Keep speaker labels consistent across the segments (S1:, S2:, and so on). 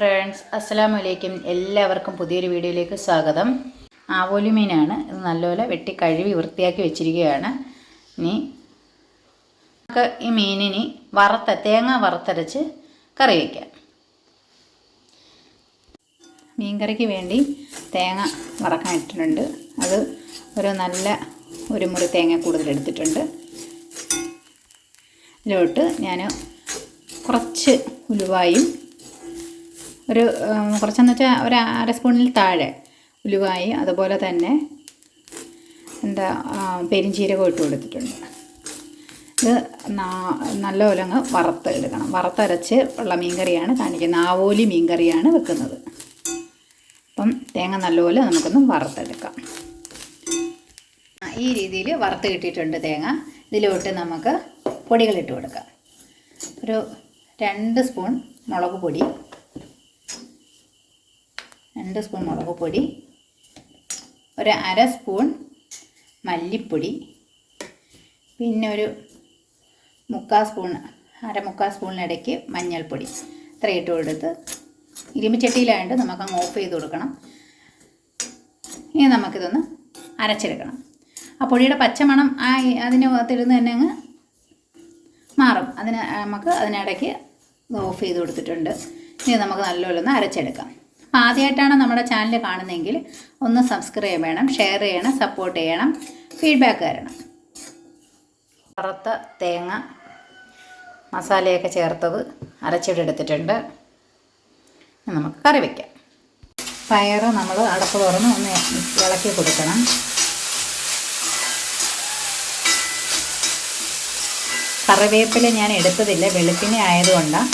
S1: Friends അസ്സലാമു അലൈക്കും എല്ലാവർക്കും പുതിയൊരു വീഡിയോയിലേക്ക് സ്വാഗതം. ആവോലി മീനാണ് ഇത് നല്ലപോലെ വെട്ടി കഴുകി വൃത്തിയാക്കി വെച്ചിരിക്കുകയാണ്. ഇനി നമുക്ക് ഈ മീനിനി വറുത്ത തേങ്ങ വറുത്തരച്ച് കറി വയ്ക്കാം മീൻകറിക്ക് വേണ്ടി തേങ്ങ വറക്കാൻ ഇട്ടിട്ടുണ്ട്. അത് ഒരു നല്ല ഒരു മുറി തേങ്ങ കൂടുതൽ എടുത്തിട്ടുണ്ട്. ഇതിലോട്ട് ഞാൻ കുറച്ച് ഉലുവായും ഒരു കുറച്ചെന്ന് വെച്ചാൽ ഒരു അര സ്പൂണിൽ താഴെ ഉലുവായി അതുപോലെ തന്നെ എന്താ പെരിഞ്ചീരകം ഇട്ട് കൊടുത്തിട്ടുണ്ട്. ഇത് നാ- നല്ലപോലെ അങ്ങ് വറുത്ത് എടുക്കണം വറുത്തരച്ച് ഉള്ള മീൻകറിയാണ് കാണിക്കുന്നത്. ആവോലി മീൻകറിയാണ് വെക്കുന്നത്. അപ്പം തേങ്ങ നല്ലപോലെ നമുക്കൊന്ന് വറുത്തെടുക്കാം. ഈ രീതിയിൽ വറുത്ത് കിട്ടിയിട്ടുണ്ട് തേങ്ങ. ഇതിലോട്ട് നമുക്ക് പൊടികളിട്ട് കൊടുക്കാം. ഒരു രണ്ട് സ്പൂൺ മുളക് പൊടി. രണ്ട് സ്പൂൺ മുളക് പൊടി ഒരു അര സ്പൂൺ മല്ലിപ്പൊടി പിന്നെ ഒരു മുക്കാൽ സ്പൂൺ അര മുക്കാൽ സ്പൂണിനിടയ്ക്ക് മഞ്ഞൾപ്പൊടി. ഇത്ര ഇട്ട് കൊടുത്ത് ഇരുമിച്ചട്ടിയിലായിട്ട് നമുക്ക് അങ്ങ് ഓഫ് ചെയ്ത് കൊടുക്കണം. ഇനി നമുക്കിതൊന്ന് അരച്ചെടുക്കണം. ആ പൊടിയുടെ പച്ചമണം ആ അതിന് തിരുന്ന് തന്നെ അങ്ങ് മാറും. അതിന് നമുക്ക് അതിനിടയ്ക്ക് ഓഫ് ചെയ്ത് കൊടുത്തിട്ടുണ്ട്. ഇനി നമുക്ക് നല്ലപോലെ ഒന്ന് അരച്ചെടുക്കാം. അപ്പം ആദ്യമായിട്ടാണ് നമ്മുടെ ചാനൽ കാണുന്നതെങ്കിൽ ഒന്ന് സബ്സ്ക്രൈബ് ചെയ്യണം ഷെയർ ചെയ്യണം സപ്പോർട്ട് ചെയ്യണം ഫീഡ്ബാക്ക് തരണം. വറുത്ത തേങ്ങ മസാലയൊക്കെ ചേർത്തത് അരച്ചിട്ടെടുത്തിട്ടുണ്ട് നമുക്ക് കറി വയ്ക്കാം പയർ നമ്മൾ അടപ്പ് തുറന്ന് ഒന്ന് ഇളക്കി കൊടുക്കണം. കറിവേപ്പില ഞാൻ എടുത്തതില്ല വെളുപ്പിനെ ആയതുകൊണ്ടാണ്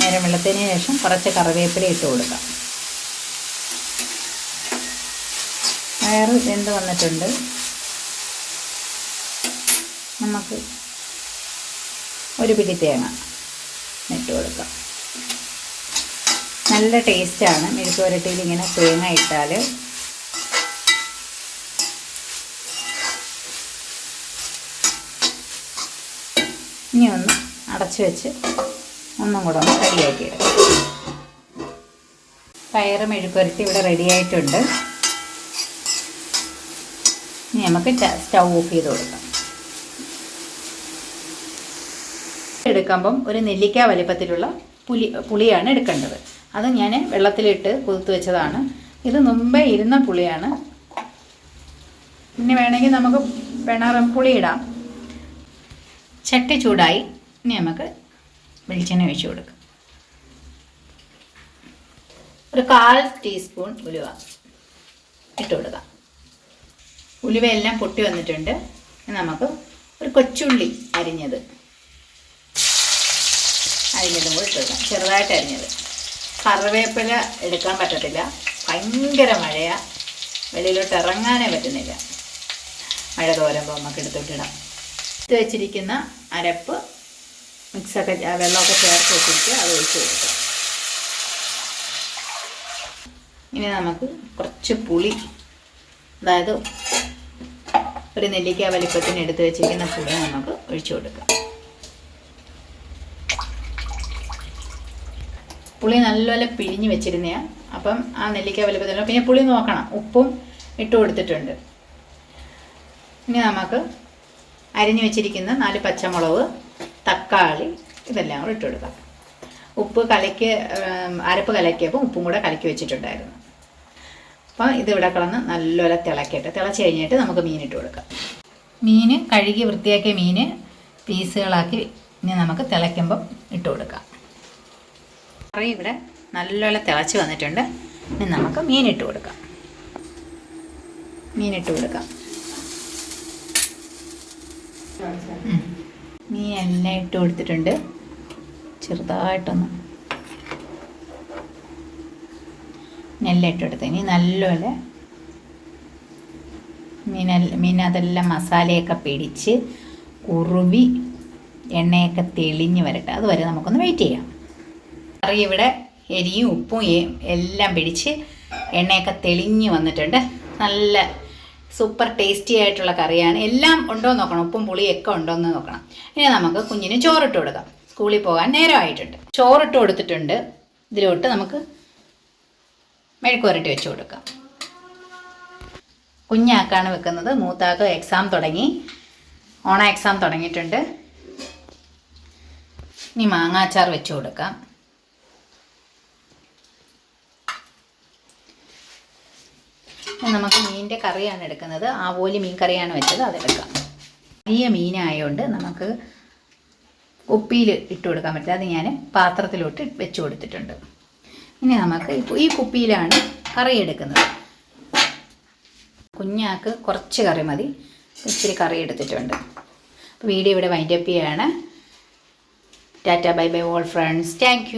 S1: നേരം വെള്ളത്തിന് ശേഷം കുറച്ച് കറിവേപ്പില ഇട്ട് കൊടുക്കാം. വയറ് വെന്ത് വന്നിട്ടുണ്ട്. നമുക്ക് ഒരു പിടി തേങ്ങ ഇട്ട് കൊടുക്കാം. നല്ല ടേസ്റ്റാണ് മെഴുക്ക് പുരട്ടിയിൽ ഇങ്ങനെ തേങ്ങ ഇട്ടാൽ ഇനി ഒന്ന് അടച്ചു വെച്ച് ഒന്നും കൂടെ ഒന്ന് റെഡിയാക്കി എടുക്കാം. പയറ് മെഴുക്കുരട്ടി ഇവിടെ റെഡിയായിട്ടുണ്ട് ഇനി നമുക്ക് സ്റ്റൗ ഓഫ് ചെയ്ത് കൊടുക്കാം. എടുക്കുമ്പം ഒരു നെല്ലിക്ക വലിപ്പത്തിലുള്ള പുലി പുളിയാണ് എടുക്കേണ്ടത്. അത് ഞാൻ വെള്ളത്തിലിട്ട് കുതിർത്ത് വെച്ചതാണ്. ഇത് മുമ്പേ ഇരുന്ന പുളിയാണ്. ഇനി വേണമെങ്കിൽ നമുക്ക് പിണറും പുളി ഇടാം. ചട്ടി ചൂടായി. ഇനി നമുക്ക് വെളിച്ചെണ്ണ ഒഴിച്ചു കൊടുക്കുക ഒരു കാൽ ടീസ്പൂൺ ഉലുവ ഇട്ട് കൊടുക്കാം. ഉലുവയെല്ലാം പൊട്ടി വന്നിട്ടുണ്ട്. നമുക്ക് ഒരു കൊച്ചുള്ളി അരിഞ്ഞത് അരിഞ്ഞതും കൂടി ഇട്ട് ചെറുതായിട്ട് അരിഞ്ഞത്. കറിവേപ്പില എടുക്കാൻ പറ്റത്തില്ല. ഭയങ്കര മഴയാണ് വെളിയിലോട്ട് ഇറങ്ങാനേ പറ്റുന്നില്ല. മഴ തോരുമ്പോൾ നമുക്ക് എടുത്തിട്ടിടാം എടുത്ത് വെച്ചിരിക്കുന്ന അരപ്പ് മിക്സൊക്കെ വെള്ളമൊക്കെ ചേർത്ത് വെച്ചിട്ട് അത് ഒഴിച്ച് കൊടുക്കാം. ഇനി നമുക്ക് കുറച്ച് പുളി അതായത് ഒരു നെല്ലിക്ക വലിപ്പത്തിന് എടുത്ത് വെച്ചിരിക്കുന്ന പുളി നമുക്ക് ഒഴിച്ചു കൊടുക്കാം. പുളി നല്ലപോലെ പിഴിഞ്ഞ് വെച്ചിരുന്നതാണ് അപ്പം ആ നെല്ലിക്ക വലിപ്പത്തിലുള്ള പിന്നെ പുളി നോക്കണം. ഉപ്പും ഇട്ട് കൊടുത്തിട്ടുണ്ട്. ഇനി നമുക്ക് അരിഞ്ഞു വെച്ചിരിക്കുന്ന നാല് പച്ചമുളക് തക്കാളി ഇതെല്ലാം കൂടെ ഇട്ട് കൊടുക്കാം. ഉപ്പ് കലക്കി അരപ്പ് കലക്കിയപ്പോൾ ഉപ്പും കൂടെ കലക്കി വെച്ചിട്ടുണ്ടായിരുന്നു. അപ്പം ഇതിവിടെ കളന്ന് നല്ലപോലെ തിളക്കട്ടെ. തിളച്ച് കഴിഞ്ഞിട്ട് നമുക്ക് മീൻ ഇട്ട് കൊടുക്കാം. മീൻ കഴുകി വൃത്തിയാക്കിയ മീൻ പീസുകളാക്കി ഇനി നമുക്ക് തിളയ്ക്കുമ്പം ഇട്ട് കൊടുക്കാം. കറി ഇവിടെ നല്ലപോലെ തിളച്ച് വന്നിട്ടുണ്ട്. ഇനി നമുക്ക് മീൻ ഇട്ട് കൊടുക്കാം. മീൻ ഇട്ട് കൊടുക്കാം. മീൻ എല്ലാം ഇട്ട് കൊടുത്തിട്ടുണ്ട്. ചെറുതായിട്ടൊന്ന് നെല്ല ഇട്ട് കൊടുത്ത്. ഇനി നല്ലപോലെ മീന മീനതെല്ലാം മസാലയൊക്കെ പിടിച്ച് കുറുവി എണ്ണയൊക്കെ തെളിഞ്ഞ് വരട്ടെ. അതുവരെ നമുക്കൊന്ന് വെയിറ്റ് ചെയ്യാം. കറി ഇവിടെ എരിയും ഉപ്പും എല്ലാം പിടിച്ച് എണ്ണയൊക്കെ തെളിഞ്ഞ് വന്നിട്ടുണ്ട്. നല്ല സൂപ്പർ ടേസ്റ്റി ആയിട്ടുള്ള കറിയാണ്. എല്ലാം ഉണ്ടോ നോക്കണം. ഉപ്പും പുളിയും ഒക്കെ ഉണ്ടോ എന്ന് നോക്കണം. ഇനി നമുക്ക് കുഞ്ഞിന് ചോറിട്ട് കൊടുക്കാം. സ്കൂളിൽ പോകാൻ നേരമായിട്ടുണ്ട്. ചോറിട്ട് കൊടുത്തിട്ടുണ്ട്. ഇതിലോട്ട് നമുക്ക് മെഴുക്കുരട്ടി വെച്ച് കൊടുക്കാം. കുഞ്ഞാക്കാണ് വെക്കുന്നത്. മൂത്താക്ക് എക്സാം തുടങ്ങി. ഓണ എക്സാം തുടങ്ങിയിട്ടുണ്ട്. ഇനി മാങ്ങാച്ചാർ വെച്ച് കൊടുക്കാം. നമുക്ക് മീനിന്റെ കറിയാണ് എടുക്കുന്നത്. ആ ആവോലി മീൻ കറിയാണ് വെച്ചത്. അതെടുക്കാം വലിയ മീനായതുകൊണ്ട് നമുക്ക് കുപ്പിയിൽ ഇട്ട് കൊടുക്കാൻ പറ്റില്ല. അത് ഞാൻ പാത്രത്തിലോട്ട് വെച്ച് കൊടുത്തിട്ടുണ്ട്. ഇനി നമുക്ക് ഈ കുപ്പിയിലാണ് കറി എടുക്കുന്നത്. കുഞ്ഞാക്ക് കുറച്ച് കറി മതി. ഇച്ചിരി കറി എടുത്തിട്ടുണ്ട്. വീഡിയോ ഇവിടെ വൈൻഡപ്പ് ചെയ്യാണ്. Tata bye bye all friends. Thank